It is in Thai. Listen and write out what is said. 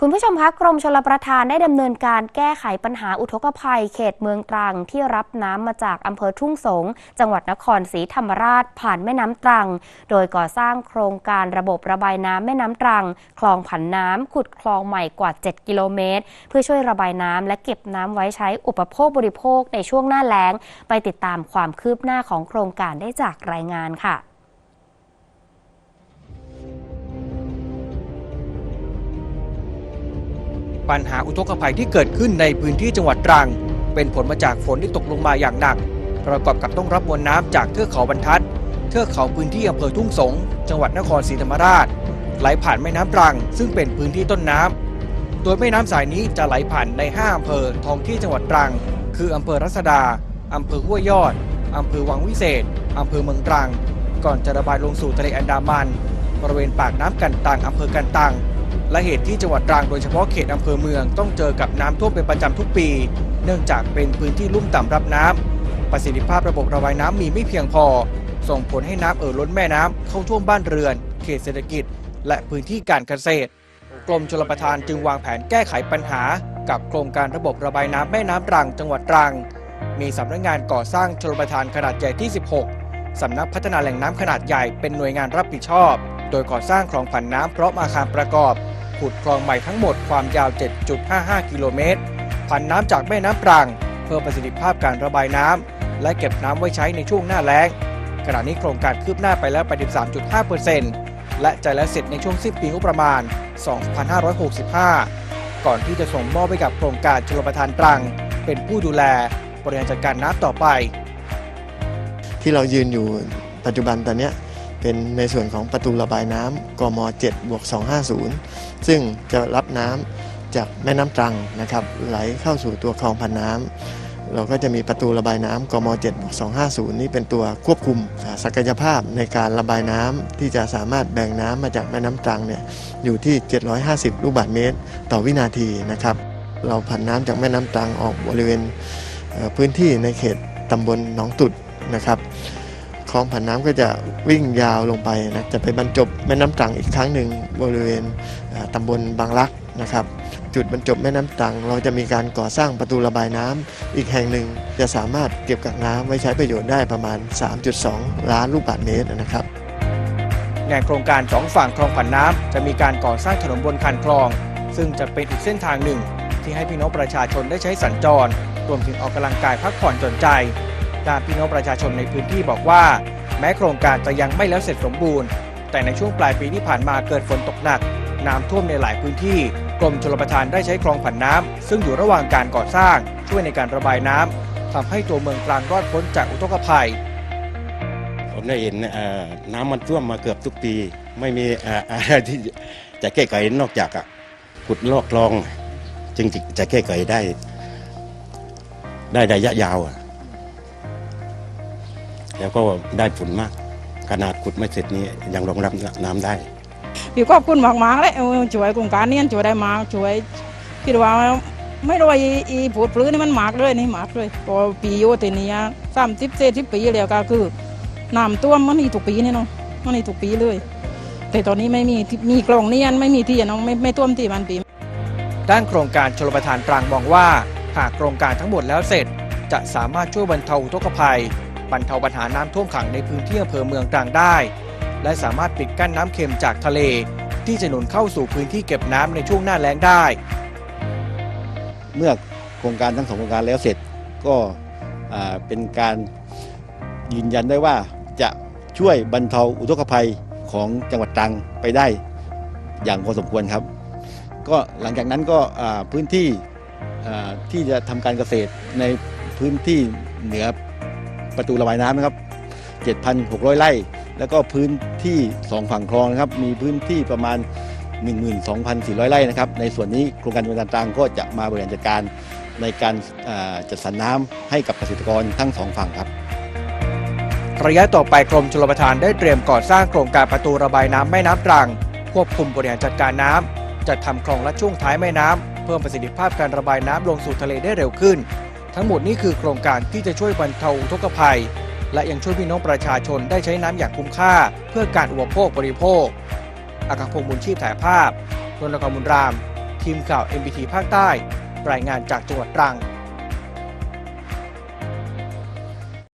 คุณผู้ชมคะกรมชลประทานได้ดำเนินการแก้ไขปัญหาอุทกภัย เขตเมืองตรังที่รับน้ำมาจากอำเภอทุ่งสง จังหวัดนครศรีธรรมราช ผ่านแม่น้ำตรัง โดยก่อสร้างโครงการระบบระบายน้ำแม่น้ำตรัง คลองผันน้ำขุดคลองใหม่กว่า 7 กิโลเมตร เพื่อช่วยระบายน้ำและเก็บน้ำไว้ใช้อุปโภคบริโภคในช่วงหน้าแล้ง ไปติดตามความคืบหน้าของโครงการได้จากรายงานค่ะ ปัญหาอุทกภัยที่เกิดขึ้นในพื้นที่จังหวัดตรัง เป็นผลมาจากฝนที่ตกลงมาอย่างหนัก ประกอบกับต้องรับมวลน้ำจากเทือกเขาบรรทัด เทือกเขาพื้นที่อำเภอทุ่งสง จังหวัดนครศรีธรรมราช ไหลผ่านแม่น้ำตรัง ซึ่งเป็นพื้นที่ต้นน้ำโดยแม่น้ำสายนี้จะไหลผ่านใน 5อำเภอท้องที่จังหวัดตรัง คืออำเภอรัศดาอำเภอห้วยยอดอำเภอวังวิเศษอำเภอเมืองตรัง ก่อนจะระบายลงสู่ทะเลอันดามัน บริเวณปากน้ำกันตังอำเภอกันตัง และเหตุที่จังหวัดตรังโดยเฉพาะเขตอำเภอเมืองต้องเจอกับน้ำท่วมเป็นประจำทุกปี เนื่องจากเป็นพื้นที่ลุ่มต่ำรับน้ำประสิทธิภาพระบบระบายน้ำมีไม่เพียงพอ ส่งผลให้น้ำเอ่อล้นแม่น้ำเข้าท่วมบ้านเรือน เขตเศรษฐกิจ และพื้นที่การเกษตร กรมชลประทานจึงวางแผนแก้ไขปัญหา กับโครงการระบบระบายน้ำแม่น้ำตรัง จังหวัดตรัง มีสำนักงานก่อสร้างชลประทานขนาดใหญ่ที่ 16 สำนักพัฒนาแหล่งน้ำขนาดใหญ่เป็นหน่วยงานรับผิดชอบ โดยก่อสร้างคลองผันน้ำพร้อมอาคารประกอบ ขุดคลองใหม่ทั้งหมดความยาว 7.55 กิโลเมตรผันน้ำจากแม่น้ำตรัง เพิ่มประสิทธิภาพการระบายน้ำและเก็บน้ำไว้ใช้ในช่วงหน้าแล้ง ขณะนี้โครงการคืบหน้าไปแล้ว 83.5%และจะแล้วเสร็จในช่วงสิ้นปีงบประมาณ 2565 ก่อนที่จะส่งมอบให้กับโครงการชลประทานตรัง เป็นผู้ดูแลบริหารจัดการน้ำต่อไป ที่เรายืนอยู่ปัจจุบันตอนเนี้ย เป็นในส่วนของประตูระบายน้ำกม7บวก250 ซึ่งจะรับน้ำจากแม่น้ำตรังนะครับไหลเข้าสู่ตัวคลองพันน้ำเราก็จะมีประตูระบายน้ำกม7บวก250 นี่เป็นตัวควบคุมศักยภาพในการระบายน้ำที่จะสามารถแบ่งน้ำมาจากแม่น้ำตรังเนี่ยอยู่ที่ 750 ลูกบาศก์เมตร ต่อวินาทีนะครับเราผันน้ำจากแม่น้ำตรังออกบริเวณพื้นที่ในเขตตำบลหนองตุดนะครับ คลองผันน้ำก็จะวิ่งยาวลงไปนะจะไปบรรจบแม่น้ำตรังอีกครั้งหนึ่งบริเวณตำบลบางรักนะครับ จุดบรรจบแม่น้ำตรัง เราจะมีการก่อสร้างประตูระบายน้ำอีกแห่งหนึ่ง จะสามารถเก็บกักน้ำไว้ใช้ประโยชน์ได้ประมาณ 3.2 ล้านลูกบาศก์เมตรนะครับในโครงการสองฝั่งคลองผันน้ำจะมีการก่อสร้างถนนบนคันคลอง ซึ่งจะเป็นอีกเส้นทางหนึ่ง ที่ให้พี่น้องประชาชนได้ใช้สัญจร รวมถึงออกกำลังกายพักผ่อนจนใจ ด้านพี่น้องประชาชนในพื้นที่บอกว่า แม้โครงการจะยังไม่แล้วเสร็จสมบูรณ์ แต่ในช่วงปลายปีที่ผ่านมาเกิดฝนตกหนัก น้ำท่วมในหลายพื้นที่ กรมชลประทานได้ใช้คลองผันน้ำซึ่งอยู่ระหว่างการก่อสร้าง ช่วยในการระบายน้ำทำให้ตัวเมืองตรังรอดพ้นจากอุทกภัย ผมได้เห็นเอ่อน้ำมันท่วมมาเกือบทุกปี ไม่มีเอ่ออะไรที่จะแก้ไขนอกจากอะขุดลอกคลอง จึงจะแก้ไขได้ ได้ระยะยาวอะ แล้วก็ได้ผลมาก ขนาดขุดไม่เสร็จนี้ยังรองรับน้ำได้พี่ขอบคุณมากๆเลยเออช่วยโครงการนี้ช่วยได้มากช่วยคิดว่าไม่รู้ว่าอีอีผูดปลื้นนี่มันมากเลยนี่มากเลยพอปีโยทีนี้สามสิบเศษสิบปีแล้วก็คือน้ำท่วมมันมีทุกปีนี่เนาะมันมีทุกปีเลย แต่ตอนนี้ไม่มีที่มีกล่องเนียนไม่มีที่อะน้องไม่ไม่ท่วมที่มันปีด้านโครงการชลประทานตรังมองว่า หากโครงการทั้งหมดแล้วเสร็จ จะสามารถช่วยบรรเทาอุทกภัย บรรเทาปัญหาน้ำท่วมขังในพื้นที่อำเภอเมืองตรังได้ และสามารถปิดกั้นน้ำเค็มจากทะเล ที่จะหนุนเข้าสู่พื้นที่เก็บน้ำในช่วงหน้าแล้งได้ เมื่อโครงการทั้งสองโครงการแล้วเสร็จก็เป็นการยืนยันได้ว่าจะช่วยบรรเทาอุทกภัยของจังหวัดตรังไปได้อย่างพอสมควรครับ ก็หลังจากนั้นก็พื้นที่ที่จะทำการเกษตรในพื้นที่เหนือ ประตูระบายน้ำนะครับ 7,600 ไร่ แล้วก็พื้นที่สองฝั่งคลองนะครับ มีพื้นที่ประมาณ 12,400 ไร่นะครับ ในส่วนนี้โครงการจังหวัดตรังก็จะมาบริหารจัดการในการจัดสรรน้ำให้กับเกษตรกรทั้งสองฝั่งครับระยะต่อไปกรมชลประทานได้เตรียมก่อสร้างโครงการประตูระบายน้ำแม่น้ำตรัง ควบคุมบริหารจัดการน้ำจัดทำคลองและช่วงท้ายแม่น้ำเพิ่มประสิทธิภาพการระบายน้ำลงสู่ทะเลได้เร็วขึ้น ทั้งหมดนี้คือโครงการที่จะช่วยบรรเทาทุกภัย และยังช่วยพี่น้องประชาชนได้ใช้น้ำอย่างคุ้มค่า เพื่อการอุปโภคบริโภคอากาพงษ์บุญชีพถ่ายภาพรณกรบุญรามทีทีมข่าว MBT ภาคใต้ รายงานจากจังหวัดตรัง